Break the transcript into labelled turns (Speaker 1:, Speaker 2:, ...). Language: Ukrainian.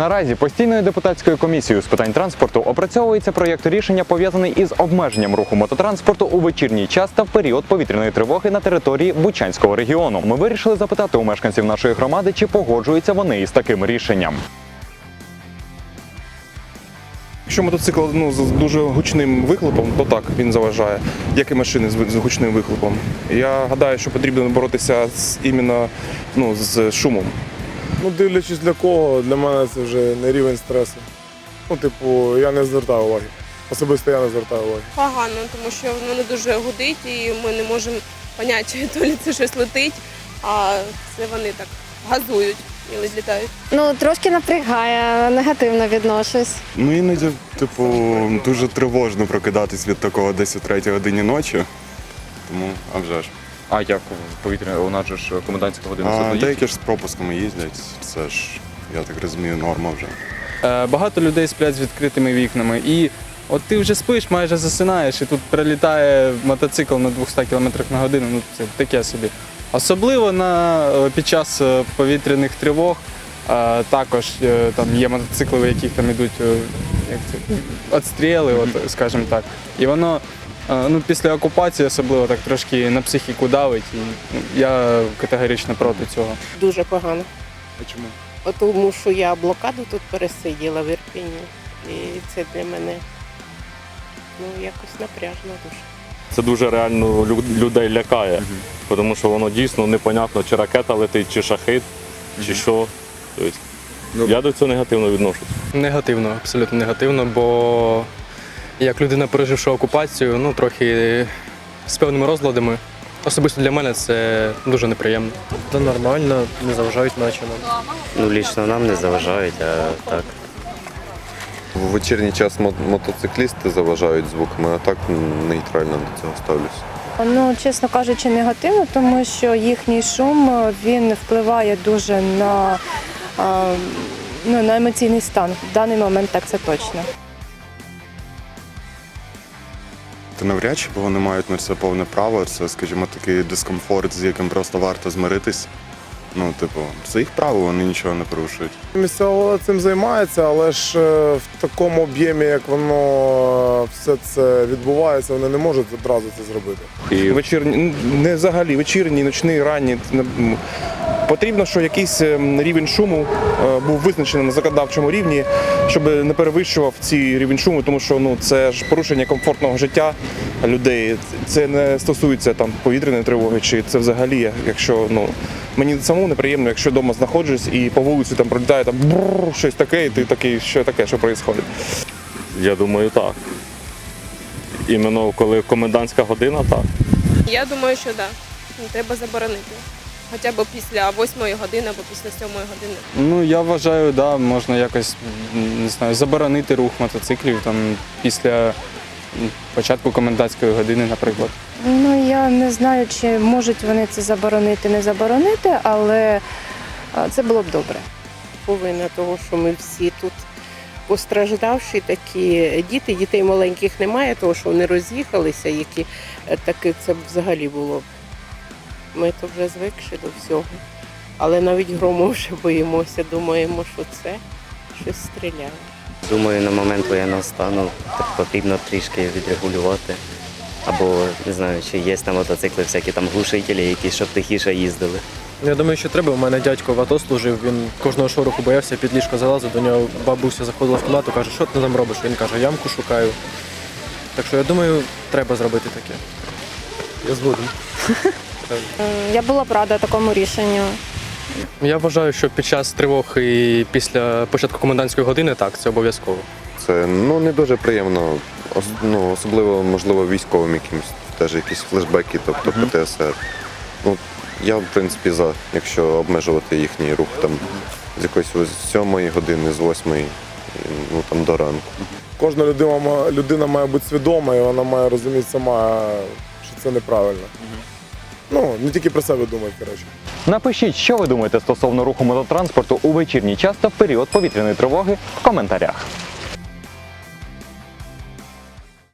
Speaker 1: Наразі постійною депутатською комісією з питань транспорту опрацьовується проєкт рішення пов'язаний із обмеженням руху мототранспорту у вечірній час та в період повітряної тривоги на території Бучанського регіону. Ми вирішили запитати у мешканців нашої громади, чи погоджуються вони із таким рішенням.
Speaker 2: Якщо мотоцикл ну, з дуже гучним вихлопом, то так він заважає, як і машини з гучним вихлопом. Я гадаю, що потрібно боротися з іменно ну, з шумом.
Speaker 3: Ну, дивлячись для кого, для мене це вже не рівень стресу. Ну, типу, я не звертаю уваги. Особисто я не звертаю уваги.
Speaker 4: Погано, тому що воно дуже гудить і ми не можемо поняти, то ли це щось летить, а це вони так газують і злітають.
Speaker 5: Ну, трошки напрягає, негативно відношусь.
Speaker 6: Ну іноді, типу, дуже тривожно прокидатись від такого десь о третій годині ночі. Тому, а вже ж.
Speaker 1: А як в повітря у нас же ж комендантська година
Speaker 6: А деякі ж з пропусками їздять, це ж, я так розумію, норма вже.
Speaker 7: Е, Багато людей сплять з відкритими вікнами. І от ти вже спиш, майже засинаєш, і тут прилітає мотоцикл на 200 км на годину. Ну це таке собі. Особливо на, е, під час е, повітряних тривог. е, Також е, там є мотоцикли, у яких там ідуть е, як це, отстріли, от, скажімо так. І воно ну, після окупації особливо так трошки на психіку давить. І ну, я категорично проти цього.
Speaker 8: Дуже погано.
Speaker 7: А чому?
Speaker 8: От Тому що я блокаду тут пересиділа в Ірпіні. І це для мене ну, якось напряжно дуже.
Speaker 9: Це дуже реально людей лякає, тому що воно дійсно непонятно, чи ракета летить, чи шахид, чи що. Тобто, я до цього негативно відношусь.
Speaker 10: Негативно, абсолютно негативно, бо як людина, переживши окупацію, ну трохи з певними розладами. Особисто для мене це дуже неприємно.
Speaker 11: Та нормально, не заважають наче нам.
Speaker 12: Ну, лічно нам не заважають, а так.
Speaker 6: В вечірній час мотоциклісти заважають звуками, а так нейтрально до цього ставлюся.
Speaker 5: Ну, чесно кажучи, негативно, тому що їхній шум він впливає дуже на, ну, на емоційний стан. В даний момент так це точно.
Speaker 6: Та навряд чи, бо вони мають на це повне право. Це, скажімо, такий дискомфорт, з яким просто варто змиритись. Ну, типу, це їх право, вони нічого не порушують.
Speaker 3: Місцева влада цим займається, але ж е, в такому об'ємі, як воно е, все це відбувається, вони не можуть одразу це зробити.
Speaker 2: І вечірні, не взагалі, вечірній, ночний, ранній. Потрібно, що якийсь ем, рівень шуму е, був визначений на законодавчому рівні, щоб не перевищував цей рівень шуму, тому що ну, це ж порушення комфортного життя людей. Це не стосується там повітряної тривоги, чи це взагалі, якщо ну мені самому неприємно, якщо вдома знаходжусь і по вулиці там пролітає там бррр, щось таке, і ти такий, що таке, що відбувається.
Speaker 9: Я думаю, так. Іменно коли комендантська година, так.
Speaker 4: Я думаю, що так. Да. Треба заборонити. Хоча б після 8 години або після 7 години.
Speaker 7: Ну, я вважаю, да, можна якось не знаю, заборонити рух мотоциклів там після початку комендантської години, наприклад.
Speaker 5: Ну, я не знаю, чи можуть вони це заборонити, не заборонити, але це було б добре.
Speaker 8: Повинна того, що ми всі тут постраждавші такі діти, дітей маленьких немає, того, що вони роз'їхалися, які е, таке це взагалі було б. Ми то вже звикші до всього. Але навіть грому вже боїмося, думаємо, що це щось стріляє.
Speaker 12: Думаю, на момент воєнного стану так потрібно трішки відрегулювати. Або не знаю, чи є там мотоцикли, всякі там глушителі, які щоб тихіше їздили.
Speaker 11: Я думаю, що треба. У мене дядько в АТО служив, він кожного шороху боявся, під ліжко залазив, до нього бабуся заходила в кімнату, каже, що ти там робиш? Він каже, ямку шукаю. Так що я думаю, треба зробити таке.
Speaker 3: Я згоден.
Speaker 5: Я була б рада такому рішенню.
Speaker 10: Я вважаю, що під час тривог і після початку комендантської години так, це обов'язково.
Speaker 6: Це ну не дуже приємно, ос- ну, особливо, можливо, військовим якимось теж якісь флешбеки, тобто ПТСР. Ну, я, в принципі, за, якщо обмежувати їхній рух там з якоїсь з сьомої години, з восьмої, ну там до ранку.
Speaker 3: Кожна людина, ма- людина має бути свідома і вона має розуміти сама, що це неправильно. Ну, не тільки про себе думати, коротше.
Speaker 1: Напишіть, що ви думаєте стосовно руху мототранспорту у вечірній час та в період повітряної тривоги в коментарях.